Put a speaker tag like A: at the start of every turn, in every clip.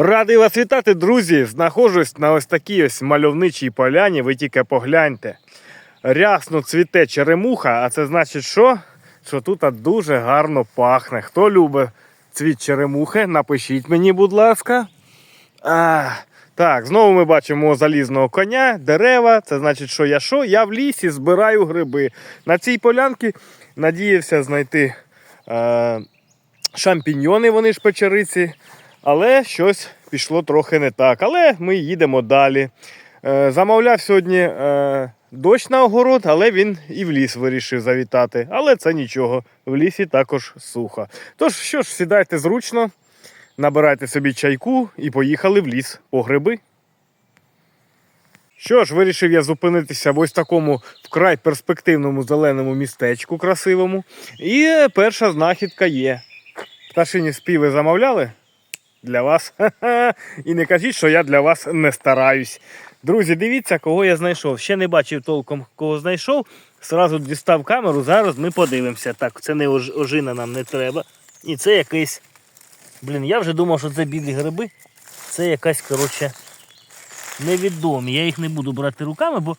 A: Радий вас вітати, друзі! Знаходжусь на ось такій ось мальовничій поляні. Ви тільки погляньте. Рясно цвіте черемуха, а це значить, що? Що тут дуже гарно пахне. Хто любить цвіт черемухи, напишіть мені, будь ласка. А, так, знову ми бачимо залізного коня, дерева. Це значить, що я що? Я в лісі збираю гриби. На цій полянці надіявся знайти е, шампіньйони, вони ж печериці. Але щось пішло трохи не так. Але ми їдемо далі. Е, замовляв сьогодні е, дощ на огород, але він і в ліс вирішив завітати. Але це нічого, в лісі також сухо. Тож, що ж, сідайте зручно, набирайте собі чайку і поїхали в ліс по гриби. Що ж, вирішив я зупинитися в ось такому вкрай перспективному зеленому містечку красивому. І перша знахідка є. Пташині співи замовляли? Для вас. І не кажіть, що я для вас не стараюсь. Друзі, дивіться, кого я знайшов. Ще не бачив толком, кого знайшов. Сразу дістав камеру, зараз ми подивимося. Так, це не ож- ожина нам не треба. І це якийсь. Блін, я вже думав, що це білі гриби. Це якась, коротше, невідомі. Я їх не буду брати руками, бо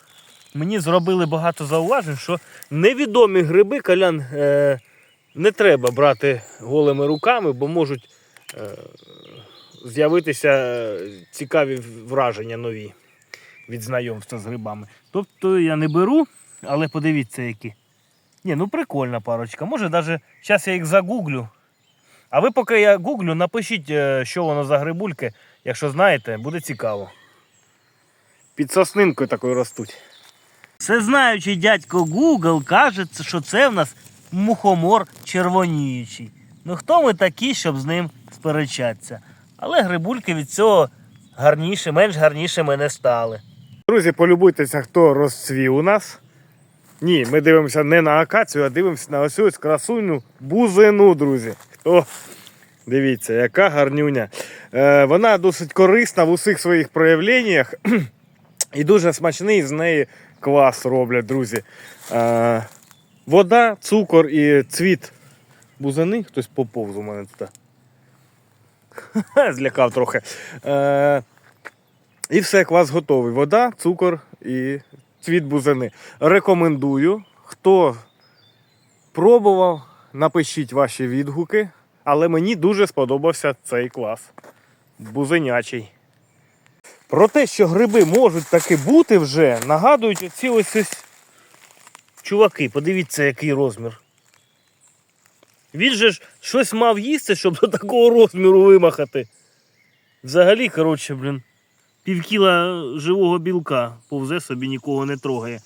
A: мені зробили багато зауважень, що невідомі гриби, калян, е, не треба брати голими руками, бо можуть е, з'явитися е, цікаві враження нові від знайомства з грибами. Тобто я не беру, але подивіться які. Ні, ну прикольна парочка. Може навіть зараз я їх загуглю. А ви поки я гуглю, напишіть, е, що воно за грибульки. Якщо знаєте, буде цікаво. Під соснинкою такою ростуть. Всезнаючий дядько Google каже, що це в нас мухомор червоніючий. Ну хто ми такі, щоб з ним сперечатися? Але грибульки від цього гарніше, менш гарнішими не стали. Друзі, полюбуйтеся, хто розцвів у нас. Ні, ми дивимося не на акацію, а дивимося на ось ось красуню бузину, друзі. Хто? Дивіться, яка гарнюня. Е, вона досить корисна в усіх своїх проявленнях. І дуже смачний з неї квас роблять, друзі. Е, вода, цукор і цвіт бузини. Хтось поповз у мене тут. Злякав трохи. Е, і все, квас готовий. Вода, цукор і цвіт бузини. Рекомендую. Хто пробував, напишіть ваші відгуки. Але мені дуже сподобався цей квас. Бузинячий. Про те, що гриби можуть таки бути вже, нагадують оці ось ось чуваки. Подивіться, який розмір. Він же ж щось мав їсти, щоб до такого розміру вимахати. Взагалі, коротше, блін, півкіла живого білка повзе собі нікого не трогає.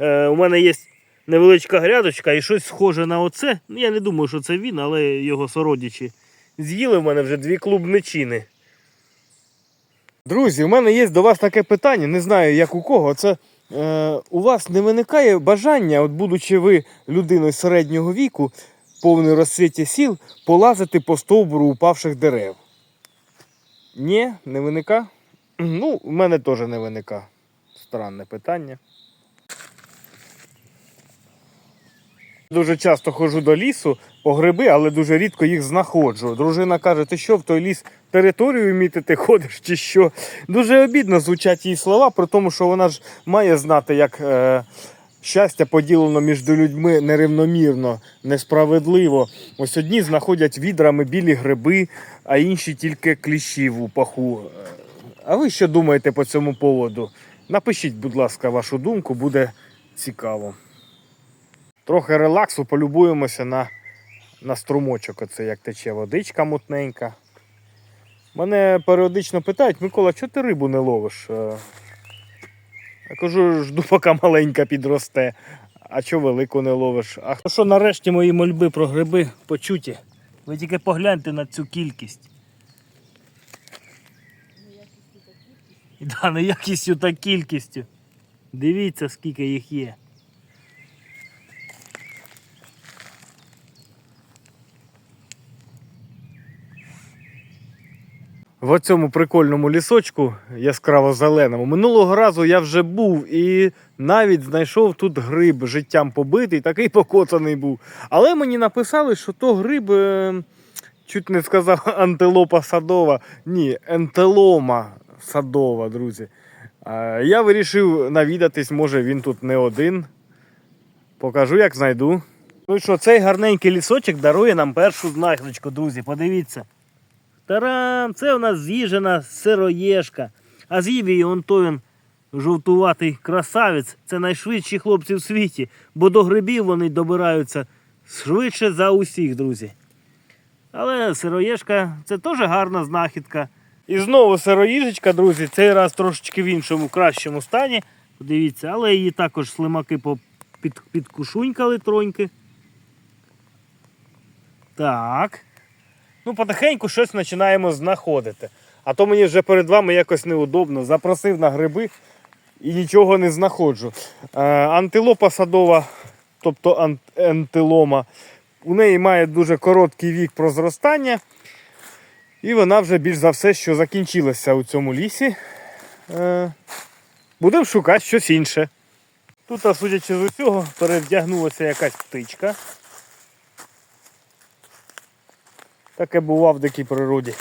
A: Е, у мене є невеличка грядочка і щось схоже на оце. Ну, Я не думаю, що це він, але його сородичі. З'їли в мене вже дві клубничини. Друзі, у мене є до вас таке питання, не знаю як у кого. Це е, у вас не виникає бажання, от будучи ви людиною середнього віку, повний розцвіті сіл, полазити по стовбуру упавших дерев? Ні, не виника? Ну, у мене теж не виника. Странне питання. Дуже часто ходжу до лісу по гриби, але дуже рідко їх знаходжу. Дружина каже, ти що в той ліс територію мітити ходиш чи що. Дуже обідно звучать її слова, при тому, що вона ж має знати, як е, щастя поділено між людьми нерівномірно, несправедливо. Ось одні знаходять відрами білі гриби, а інші тільки кліщів у паху. Е, А ви що думаєте по цьому поводу? Напишіть, будь ласка, вашу думку, буде цікаво. Трохи релаксу, полюбуємося на, на струмочок, оце як тече водичка мутненька. Мене періодично питають, Микола, чого ти рибу не ловиш? Я кажу, жду, поки маленька підросте. А чого велику не ловиш? А хто що нарешті мої мольби про гриби почуті? Ви тільки погляньте на цю кількість. Да, не якістю та кількістю. Дивіться, скільки їх є. В цьому прикольному лісочку яскраво зеленому. Минулого разу я вже був і навіть знайшов тут гриб життям побитий, такий покоцаний був. Але мені написали, що то гриб е, чуть не сказав антилопа садова. Ні, ентелома садова, друзі. Е, Я вирішив навідатись, може він тут не один. Покажу, як знайду. Ну що, цей гарненький лісочок дарує нам першу знахідочку, друзі. Подивіться. Тарам! Це у нас з'їжена сироєшка. А з'їв її он той он жовтуватий красавець. Це найшвидші хлопці в світі, бо до грибів вони добираються швидше за усіх, друзі. Але сироєшка це теж гарна знахідка. І знову сироїжечка, друзі, цей раз трошечки в іншому, кращому стані. Подивіться, але її також слимаки під, підкушунькали троньки. Так. Ну, потихеньку щось починаємо знаходити. А то мені вже перед вами якось неудобно. Запросив на гриби і нічого не знаходжу. Е, антилопа садова, тобто ан- антилома, у неї має дуже короткий вік прозростання. І вона вже більш за все, що закінчилася у цьому лісі. Е, будемо шукати щось інше. Тут, судячи з усього, перевдягнулася якась птичка. Таке бува в дикій природі.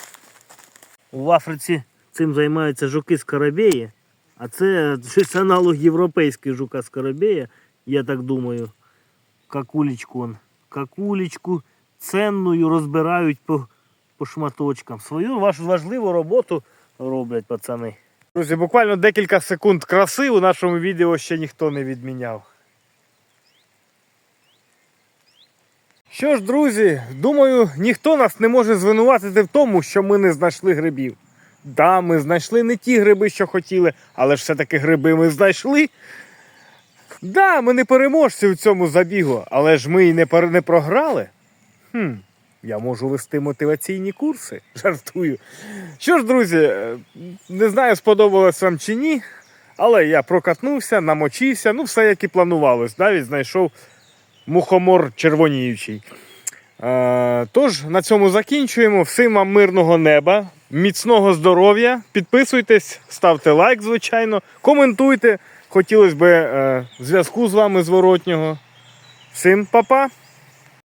A: В Африці цим займаються жуки скоробеї, а це щось аналог європейської жука скоробея, я так думаю. Какулечку он. Какулечку ценною розбирають по, по шматочкам. Свою вашу важливу роботу роблять пацани. Друзі, буквально декілька секунд краси у нашому відео ще ніхто не відміняв. Що ж, друзі, думаю, ніхто нас не може звинуватити в тому, що ми не знайшли грибів. Да, ми знайшли не ті гриби, що хотіли, але ж все-таки гриби ми знайшли. Да, ми не переможці в цьому забігу, але ж ми і не, пер- не програли. Хм, я можу вести мотиваційні курси. Жартую. Що ж, друзі, е, не знаю, сподобалось вам чи ні, але я прокатнувся, намочився, ну все як і планувалось. Навіть знайшов мухомор червоніючий. Е, тож, на цьому закінчуємо. Всім вам мирного неба, міцного здоров'я. Підписуйтесь, ставте лайк, звичайно, коментуйте. Хотілося б е, зв'язку з вами зворотнього. Всім па-па!